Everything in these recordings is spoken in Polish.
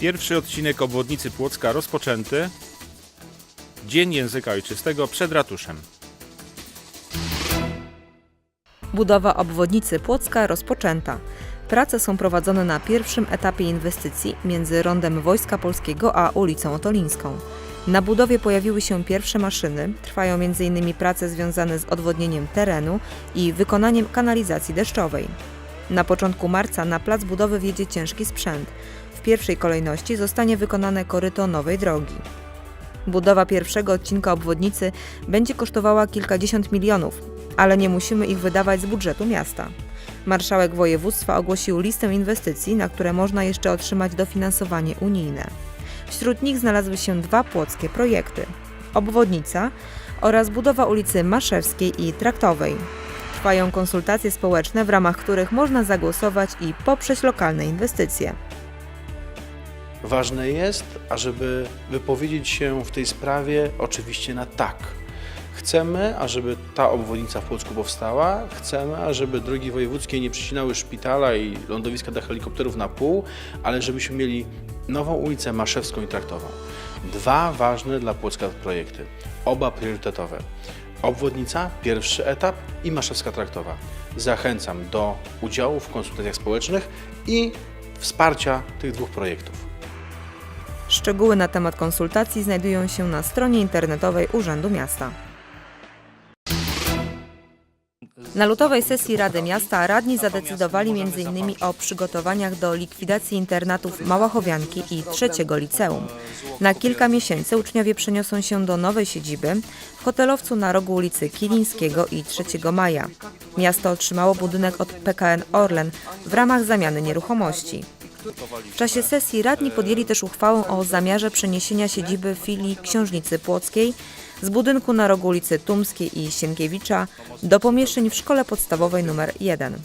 Pierwszy odcinek obwodnicy Płocka rozpoczęty. Dzień Języka Ojczystego przed ratuszem. Budowa obwodnicy Płocka rozpoczęta. Prace są prowadzone na pierwszym etapie inwestycji między rondem Wojska Polskiego a ulicą Otolińską. Na budowie pojawiły się pierwsze maszyny, trwają m.in. prace związane z odwodnieniem terenu i wykonaniem kanalizacji deszczowej. Na początku marca na plac budowy wjedzie ciężki sprzęt. W pierwszej kolejności zostanie wykonane koryto nowej drogi. Budowa pierwszego odcinka obwodnicy będzie kosztowała kilkadziesiąt milionów, ale nie musimy ich wydawać z budżetu miasta. Marszałek województwa ogłosił listę inwestycji, na które można jeszcze otrzymać dofinansowanie unijne. Wśród nich znalazły się dwa płockie projekty: obwodnica oraz budowa ulicy Maszewskiej i Traktowej. Trwają konsultacje społeczne, w ramach których można zagłosować i poprzeć lokalne inwestycje. Ważne jest, ażeby wypowiedzieć się w tej sprawie oczywiście na tak. Chcemy, ażeby ta obwodnica w Płocku powstała, chcemy, ażeby drogi wojewódzkie nie przycinały szpitala i lądowiska dla helikopterów na pół, ale żebyśmy mieli nową ulicę Maszewską i Traktową. Dwa ważne dla Płocka projekty, oba priorytetowe. Obwodnica, pierwszy etap i Maszewska Traktowa. Zachęcam do udziału w konsultacjach społecznych i wsparcia tych dwóch projektów. Szczegóły na temat konsultacji znajdują się na stronie internetowej Urzędu Miasta. Na lutowej sesji Rady Miasta radni zadecydowali m.in. o przygotowaniach do likwidacji internatów Małachowianki i trzeciego liceum. Na kilka miesięcy uczniowie przeniosą się do nowej siedziby w hotelowcu na rogu ulicy Kilińskiego i 3 Maja. Miasto otrzymało budynek od PKN Orlen w ramach zamiany nieruchomości. W czasie sesji radni podjęli też uchwałę o zamiarze przeniesienia siedziby filii Książnicy Płockiej z budynku na rogu ulicy Tumskiej i Sienkiewicza do pomieszczeń w szkole podstawowej nr 1.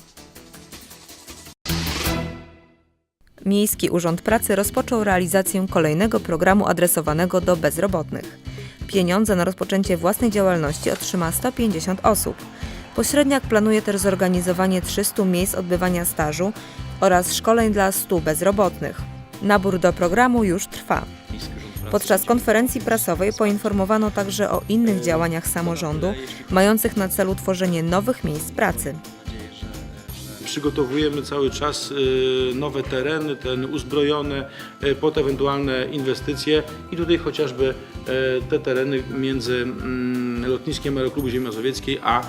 Miejski Urząd Pracy rozpoczął realizację kolejnego programu adresowanego do bezrobotnych. Pieniądze na rozpoczęcie własnej działalności otrzyma 150 osób. Pośredniak planuje też zorganizowanie 300 miejsc odbywania stażu oraz szkoleń dla 100 bezrobotnych. Nabór do programu już trwa. Podczas konferencji prasowej poinformowano także o innych działaniach samorządu mających na celu tworzenie nowych miejsc pracy. Przygotowujemy cały czas y, nowe tereny, tereny uzbrojone y, pod ewentualne inwestycje i tutaj chociażby y, te tereny między mm, lotniskiem Aeroklubu Ziemi Mazowieckiej a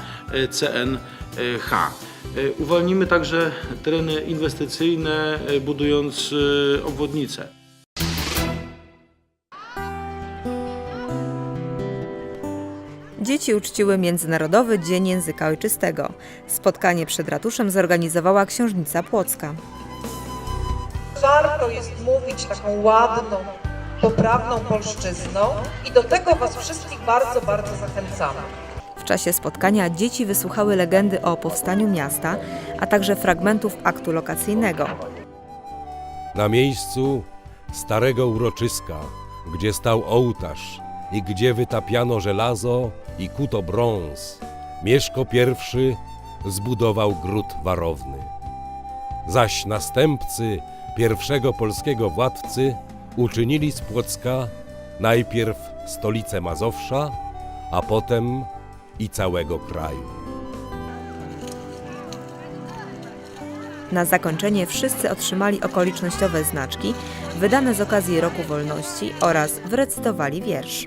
CNH. Y, Uwolnimy także tereny inwestycyjne, y, budując y, obwodnice. Dzieci uczciły Międzynarodowy Dzień Języka Ojczystego. Spotkanie przed ratuszem zorganizowała Księżnica Płocka. Warto jest mówić taką ładną, poprawną polszczyzną i do tego Was wszystkich bardzo, bardzo zachęcamy. Czasie spotkania dzieci wysłuchały legendy o powstaniu miasta, a także fragmentów aktu lokacyjnego. na miejscu starego uroczyska, gdzie stał ołtarz i gdzie wytapiano żelazo i kuto brąz, Mieszko I zbudował gród warowny. Zaś następcy pierwszego polskiego władcy uczynili z Płocka najpierw stolicę Mazowsza, a potem i całego kraju. Na zakończenie wszyscy otrzymali okolicznościowe znaczki wydane z okazji Roku Wolności oraz wyrecytowali wiersz.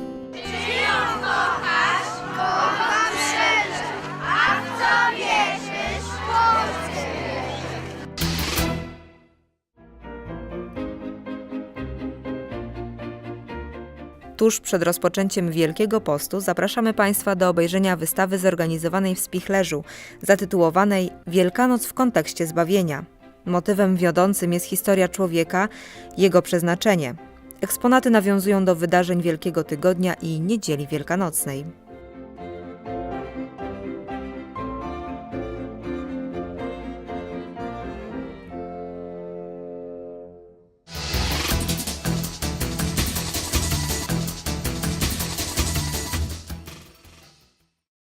Tuż przed rozpoczęciem Wielkiego Postu zapraszamy Państwa do obejrzenia wystawy zorganizowanej w Spichlerzu, zatytułowanej Wielkanoc w kontekście zbawienia. Motywem wiodącym jest historia człowieka, jego przeznaczenie. Eksponaty nawiązują do wydarzeń Wielkiego Tygodnia i Niedzieli Wielkanocnej.